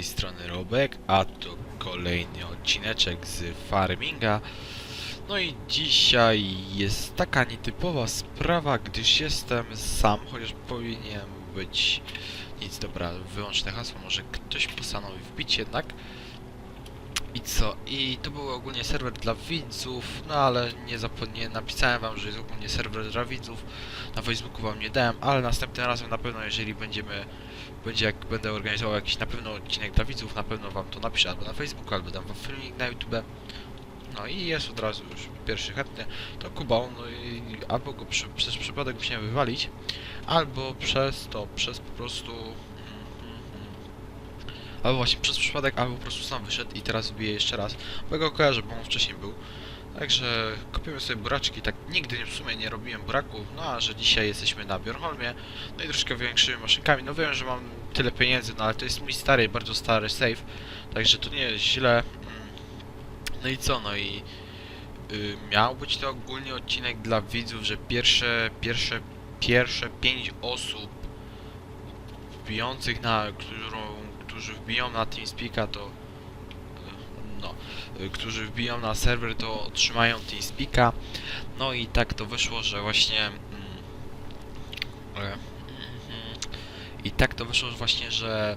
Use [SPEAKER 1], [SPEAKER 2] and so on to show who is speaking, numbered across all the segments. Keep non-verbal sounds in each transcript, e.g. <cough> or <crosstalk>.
[SPEAKER 1] Tej strony Robek, a to kolejny odcineczek z Farminga. No i dzisiaj jest taka nietypowa sprawa, gdyż jestem sam, chociaż powinien być nic dobra, wyłączne hasło, może ktoś postanowi wbić jednak. I co? I to był ogólnie serwer dla widzów, no ale nie, nie napisałem wam, że jest ogólnie serwer dla widzów. Na Facebooku wam nie dałem, ale następnym razem na pewno, jeżeli będziemy będzie jak będę organizował jakiś na pewno odcinek dla widzów, na pewno wam to napiszę albo na Facebooku, albo dam wam filmik na YouTube. No i jest od razu już pierwszy chętny, to Kuba, no i albo go przy, przez przypadek musiałem wywalić, albo przez to, przez po prostu... Albo właśnie przez przypadek, albo po prostu sam wyszedł i teraz wbiję jeszcze raz, bo go kojarzę, bo on wcześniej był. Także kupimy sobie buraczki, tak nigdy w sumie nie robiłem buraków, no a że dzisiaj jesteśmy na Bjornholmie, no i troszkę większymi maszynkami. No wiem, że mam tyle pieniędzy, no ale to jest mój stary, bardzo stary save, także to nie jest źle. No i co, no i y, miał być to ogólnie odcinek dla widzów, że pierwsze, pierwsze, pierwsze pięć osób wbijących na, którą, którzy wbiją na TeamSpeak'a to no, którzy wbiją na serwer to otrzymają TeamSpeak'a. No i tak to wyszło, że właśnie mm, e, mhm. i tak to wyszło właśnie, że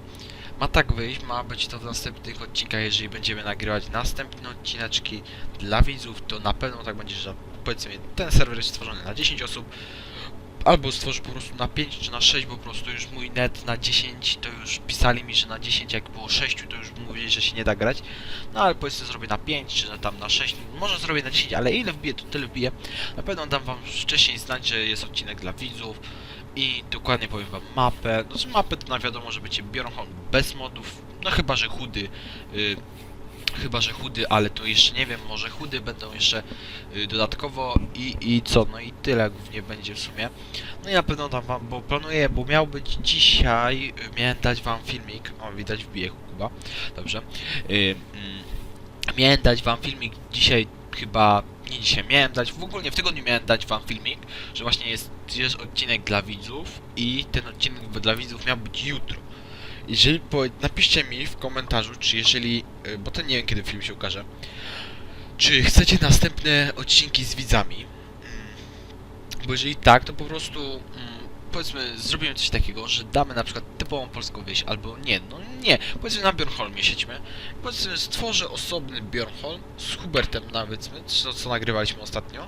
[SPEAKER 1] ma tak wyjść, ma być to w następnych odcinkach, jeżeli będziemy nagrywać następne odcineczki dla widzów, to na pewno tak będzie, że powiedzmy ten serwer jest stworzony na 10 osób, albo stworzy po prostu na 5 czy na 6, bo po prostu już mój net na 10, to już pisali mi, że na 10 jak było 6, to już mówili, że się nie da grać, no ale powiedzmy zrobię na 5 czy na tam na 6, może zrobię na 10, ale ile wbiję, to tyle wbiję. Na pewno dam wam wcześniej znać, że jest odcinek dla widzów i dokładnie powiem wam mapę. Znaczy mapę to na wiadomo, że będzie Bjornholm bez modów, no chyba, że chudy. Y, chyba, że chudy, ale to jeszcze nie wiem, może chudy będą jeszcze y, dodatkowo i, i co, no i tyle głównie będzie w sumie. No i na pewno dam wam, bo planuję, bo miał być dzisiaj, y, miałem dać wam filmik, o widać wbije Kuba, dobrze. Y, mm, miałem dać wam filmik dzisiaj chyba nie dzisiaj miałem dać, w ogóle w tygodniu miałem dać wam filmik, że właśnie jest, jest odcinek dla widzów i ten odcinek dla widzów miał być jutro. Jeżeli po, napiszcie mi w komentarzu, czy jeżeli, y, bo to nie wiem kiedy film się ukaże, czy chcecie następne odcinki z widzami. Mm, Bo jeżeli tak, to po prostu mm, powiedzmy zrobimy coś takiego, że damy na przykład typową polską wieś, albo nie, no nie, powiedzmy na Bjornholmie siedźmy, powiedzmy stworzę osobny Bjornholm z Hubertem nawet, co, co nagrywaliśmy ostatnio.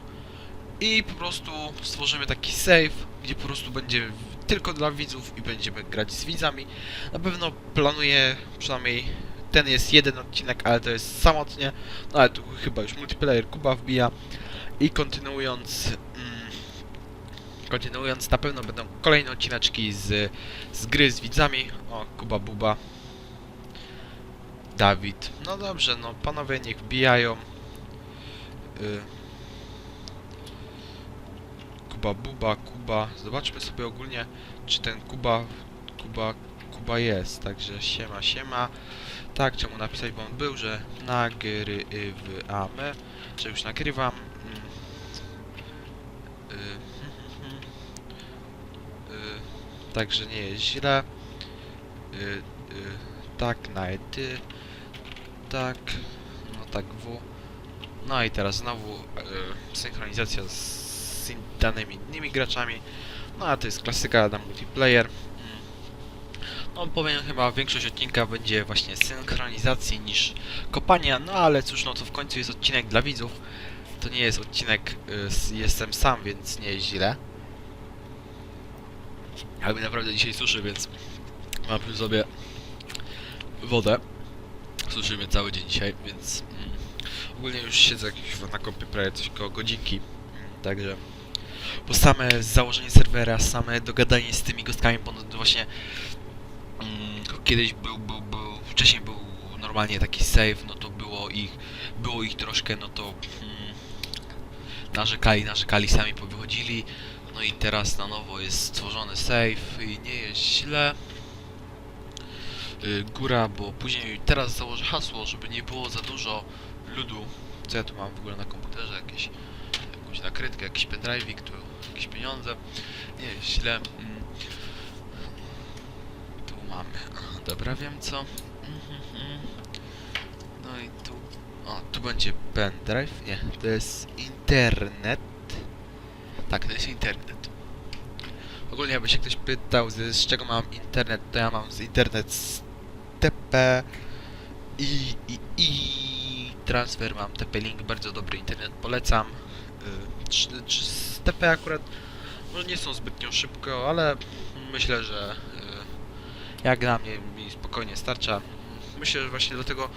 [SPEAKER 1] I po prostu stworzymy taki save, gdzie po prostu będzie tylko dla widzów i będziemy grać z widzami. Na pewno planuję przynajmniej ten jest jeden odcinek, ale to jest samotnie, no ale tu chyba już multiplayer Kuba wbija i kontynuując mm, kontynuując na pewno będą kolejne odcineczki z, z gry z widzami. O, Kuba Buba. Dawid. No dobrze, no panowie niech wbijają. Y... Kuba Buba, Kuba. Zobaczmy sobie ogólnie, czy ten Kuba, Kuba, Kuba jest. Także siema, siema. Tak, czemu napisać, bo on był, że nagrywamy, że już nagrywam. Także nie jest źle. Tak, na ety. Tak. No tak w. No i teraz znowu y, synchronizacja z, z danymi innymi graczami. No a to jest klasyka na multiplayer. No powiem chyba większość odcinka będzie właśnie synchronizacji niż kopania, no ale cóż, no to w końcu jest odcinek dla widzów. To nie jest odcinek, y, jestem sam, więc nie jest źle. Ale mnie naprawdę dzisiaj suszy, więc mam przy sobie wodę. Suszy mnie cały dzień dzisiaj, więc mm, ogólnie już siedzę jakieś na kompie prawie coś koło godzinki. Także bo same założenie serwera, same dogadanie z tymi gostkami, to właśnie mm, kiedyś był, był, był, wcześniej był normalnie taki save, no to było ich, było ich troszkę, no to mm, narzekali, narzekali, sami powychodzili, no i teraz na nowo jest stworzony save i nie jest źle. Y, góra, bo później teraz założę hasło, żeby nie było za dużo ludu. Co ja tu mam w ogóle na komputerze? Jakieś, jakąś nakrytkę, jakiś pendrive'ik, tu jakieś pieniądze. Nie źle. Mm. Tu mamy? Dobra, wiem co. Mhm. No i tu... O, tu będzie pendrive? Nie, to jest internet. Tak, to jest internet. Ogólnie jakby się ktoś pytał z, z czego mam internet, to ja mam z internet z TP i, i, i transfer mam TP Link, bardzo dobry internet, polecam. Y, Czy, czy z TP akurat może nie są zbytnio szybko, ale myślę, że y, jak dla mnie mi spokojnie starcza. Myślę, że właśnie dlatego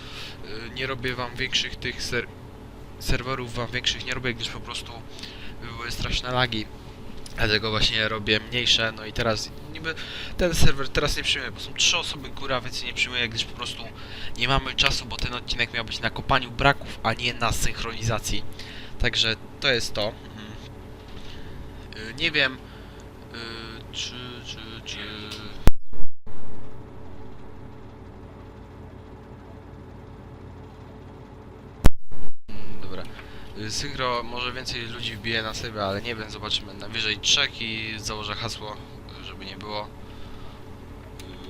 [SPEAKER 1] y, nie robię wam większych tych ser serwerów, wam większych nie robię, gdyż po prostu były straszne lagi. Dlatego właśnie robię mniejsze, no i teraz niby ten serwer teraz nie przyjmuję, bo są trzy osoby góra, więc nie przyjmuję, gdyż po prostu nie mamy czasu, bo ten odcinek miał być na kopaniu braków, a nie na synchronizacji. Także to jest to. Mm. Y, Nie wiem, y, czy, czy, czy... Mm, Dobra. Y, Synchro może więcej ludzi wbije na siebie, ale nie wiem, zobaczymy. Najwyżej trzech i założę hasło, żeby nie było.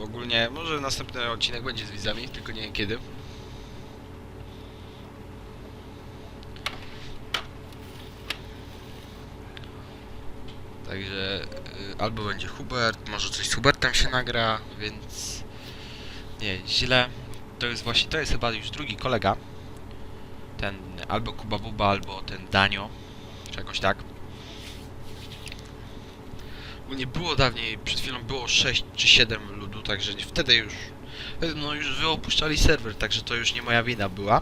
[SPEAKER 1] Ogólnie może następny odcinek będzie z widzami, tylko nie wiem kiedy. Także y, albo będzie Hubert, może coś z Hubertem się nagra, więc nie, źle. To jest właśnie, to jest chyba już drugi kolega. Ten albo Kuba Buba, albo ten Danio, czy jakoś tak. Bo nie było dawniej, przed chwilą było 6 czy 7 ludu, także wtedy już, no już wyopuszczali serwer, także to już nie moja wina była.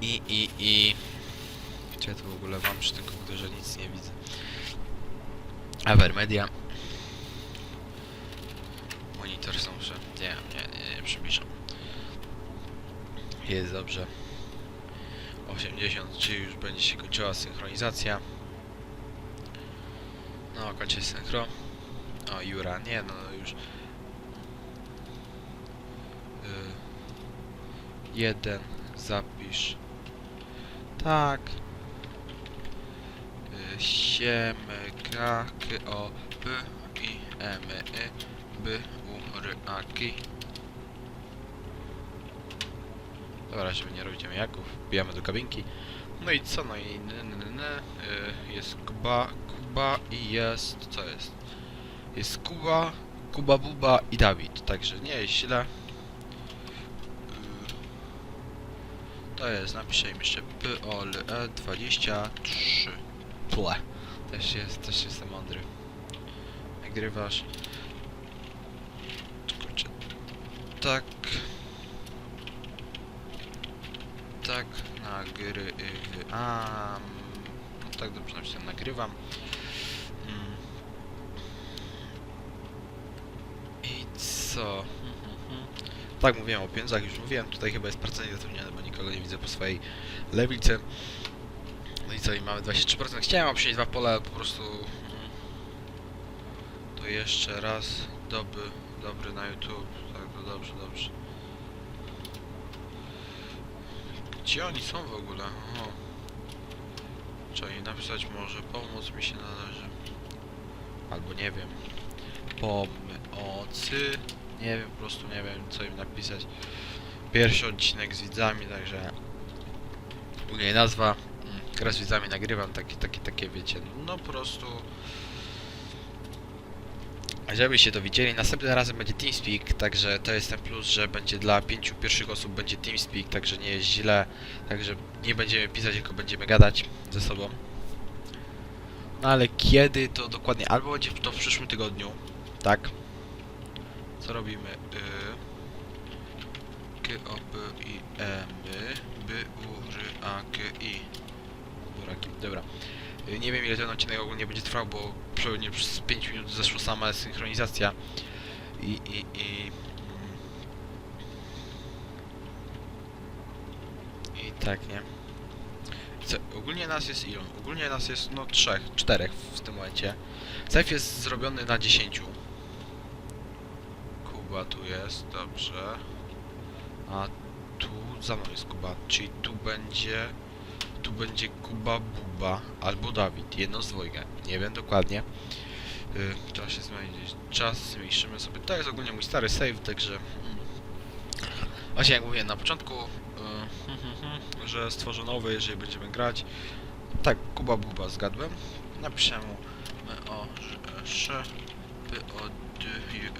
[SPEAKER 1] I, i, i... Ja to w ogóle mam przy tym komputerze nic nie widzę. Avermedia. Monitor są, że... Nie, nie, nie, nie przybliżam. Jest dobrze. 80, czyli już będzie się kończyła synchronizacja. No, kończy synchro. O, Jura, nie no, już... Y, jeden, zapisz. Tak. Siemy, K, O, P, I, M, Y, B, U, R, A, K. Dobra, żeby nie robić jaków, wbijamy do kabinki. No i co, no i n, n, n, y, jest Kuba, Kuba i jest, co jest? Jest Kuba, Kuba Buba i Dawid, także nie jest źle. Y, To jest, napiszę im jeszcze P, O, L, E, 23. Ple. Też jest, też jestem mądry. Nagrywasz. Kurczę. Tak. Tak, nagry... A, no tak dobrze napisałem, nagrywam. Mm. I co? <laughs> Tak mówiłem o pieniądzach, już mówiłem, tutaj chyba jest pracownik zatrudniony, bo nikogo nie widzę po swojej lewicy. Co, i mamy 23%. Chciałem przynieść dwa pola, po prostu... mm, To jeszcze raz, dobry, dobry na YouTube. Tak, to dobrze, dobrze. Gdzie oni są w ogóle? O. Trzeba im napisać może pomóc mi się należy. Albo nie wiem. Pomocy. Nie wiem, po prostu nie wiem co im napisać. Pierwszy odcinek z widzami, także ogólnie nazwa. Mm, Raz z widzami nagrywam takie, takie, takie wiecie, no po prostu Żebyście to widzieli, następnym razem będzie TeamSpeak, także to jest ten plus, że będzie dla pięciu pierwszych osób będzie TeamSpeak, także nie jest źle, także nie będziemy pisać, tylko będziemy gadać ze sobą. No ale kiedy to dokładnie, albo będzie to w przyszłym tygodniu, tak? Co robimy? Y... K, O, P, I, M, B, U, R, A, K, I. Dobra. Y, Nie wiem ile ten odcinek ogólnie będzie trwał, bo pewnie przez 5 minut zeszła sama synchronizacja. I, i, i... I tak, nie? Co, ogólnie nas jest ilu? Ogólnie nas jest, no, trzech, czterech w tym momencie. Sejf jest zrobiony na 10. Kuba tu jest, dobrze. A tu za mną jest Kuba, czyli tu będzie... Tu będzie Kuba Buba albo Dawid, jedno z dwojga, nie wiem dokładnie. Y, trzeba się zmienić czas, zmniejszymy sobie. To jest ogólnie mój stary save, także... mm. Właśnie jak mówiłem na początku, y, <laughs> że stworzę nowy, jeżeli będziemy grać. Tak, Kuba Buba zgadłem. Napiszę mu o sz i e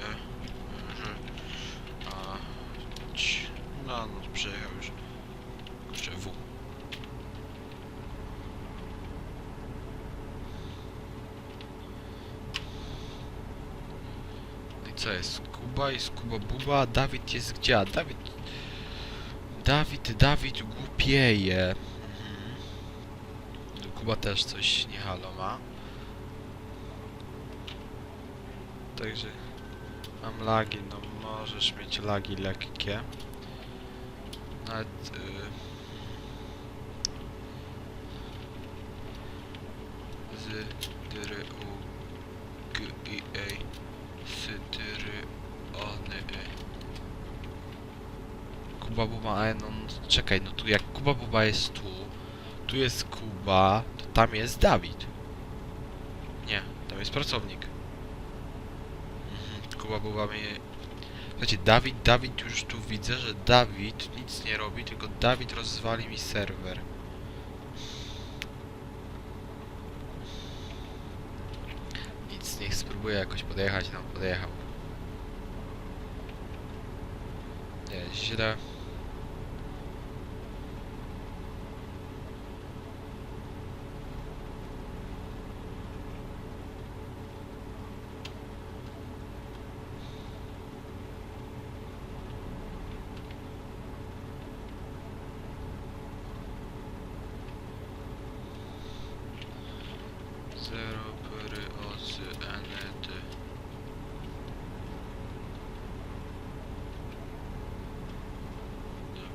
[SPEAKER 1] a no no przyjechał już kurczę w No i co jest? Kuba jest Kuba Buba, Dawid jest gdzie? A Dawid Dawid, Dawid głupieje. Mhm. Kuba też coś nie halo ma. Także mam lagi, no możesz mieć lagi lekkie. Nawet y, z u g i e Kuba Buba, ale no no, czekaj, no tu jak Kuba Buba jest tu, tu jest Kuba, to tam jest Dawid. Nie, tam jest pracownik. Mhm, Kuba Buba mnie... Słuchajcie, Dawid, Dawid już tu widzę, że Dawid nic nie robi, tylko Dawid rozwali mi serwer. Nic, niech spróbuję jakoś podjechać, no podjechał. Nie, źle. Zero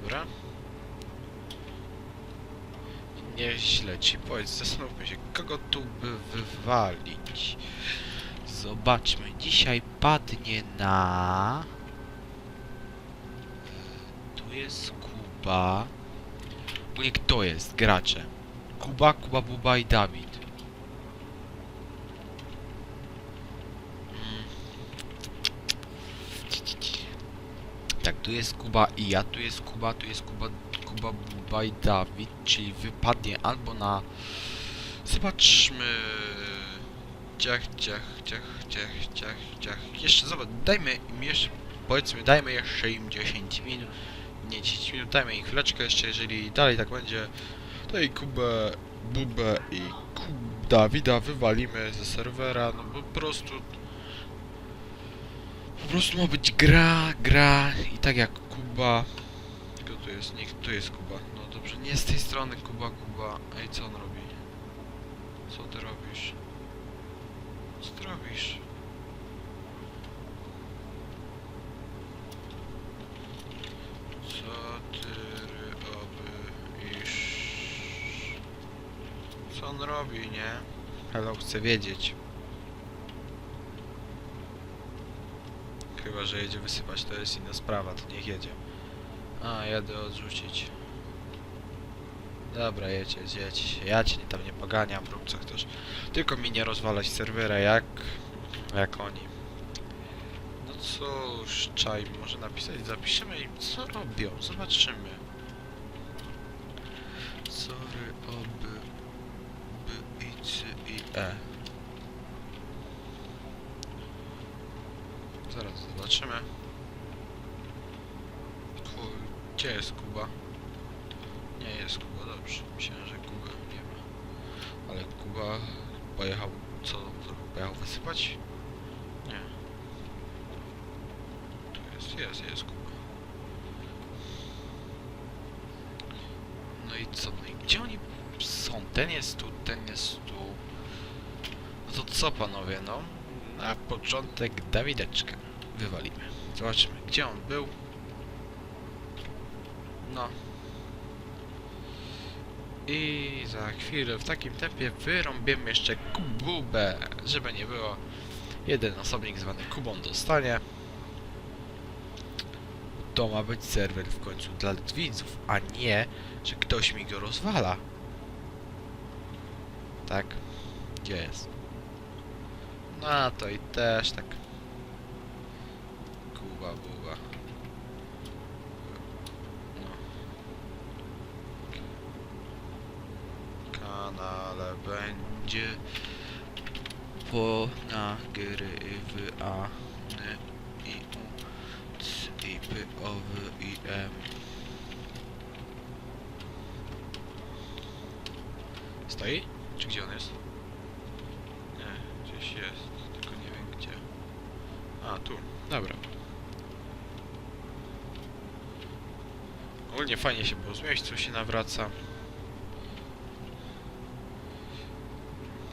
[SPEAKER 1] Dobra. Nieźle ci powiedz, zastanówmy się, kogo tu by wywalić. Zobaczmy, dzisiaj padnie na... Tu jest Kuba. Ogólnie kto jest? Gracze. Kuba, Kuba, Buba i Dawid. Mm. Tak, tu jest Kuba i ja, tu jest Kuba, tu jest Kuba, Kuba, Buba i Dawid, czyli wypadnie albo na... Zobaczmy... Ciach, ciach, ciach, ciach, ciach, ciach. Jeszcze, zobacz, dajmy im jeszcze, powiedzmy, dajmy jeszcze im 10 minut. Nie 10 minut, dajmy im chwileczkę jeszcze, jeżeli dalej tak będzie, to i Kubę, Bubę i Kub Dawida wywalimy ze serwera, no po prostu po prostu ma być gra, gra i tak jak Kuba. Kto tu jest? Niech tu jest Kuba. No dobrze, nie z tej strony Kuba, Kuba. Ej, co on robi? Co ty robisz? Co ty robisz? Co ty robisz? Co on robi, nie? Hello, chcę wiedzieć. Chyba, że jedzie wysypać, to jest inna sprawa, to niech jedzie. A, jadę odrzucić. Dobra, jedź, jedź, jedź. Ja cię tam nie poganiam, rób co chcesz. Tylko mi nie rozwalać serwera jak... jak oni. No cóż, czaj, może napisać, zapiszemy im co robią, zobaczymy. Sorry, oby... by, i, c, i, e. Zaraz zobaczymy. Gdzie jest Kuba? Nie jest Kuba, dobrze. Myślałem, że Kuba nie ma. Ale Kuba pojechał... Co? Pojechał wysypać? Nie. Tu jest, jest, jest Kuba. No i co? No i gdzie oni są? Ten jest tu, ten jest tu. No to co panowie, no? Na początek Dawideczka wywalimy. Zobaczymy, gdzie on był. No. I za chwilę w takim tempie wyrąbiemy jeszcze Kububę, żeby nie było. Jeden osobnik zwany Kubą dostanie. To ma być serwer w końcu dla widzów, a nie, że ktoś mi go rozwala. Tak? Gdzie jest? No to i też tak. Kuba, buba. No. Kanale będzie po nagrywany i u c i p o w i m Stoi? Czy gdzie on jest? Nie, gdzieś jest, tylko nie wiem gdzie. A, tu. Dobra. Ogólnie fajnie się było zmieścił, się nawraca.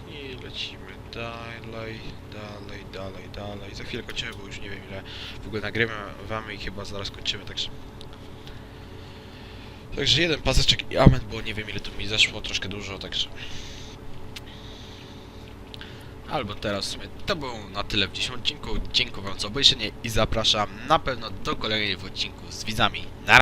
[SPEAKER 1] I lecimy dalej, dalej, dalej, dalej. Za chwilę kończymy, bo już nie wiem ile w ogóle nagrywamy i chyba zaraz kończymy, także... Także jeden paseczek i amen, bo nie wiem ile tu mi zeszło, troszkę dużo, także... Albo teraz to było na tyle w dzisiejszym odcinku. Dziękuję wam za obejrzenie i zapraszam na pewno do kolejnego odcinku z widzami. Na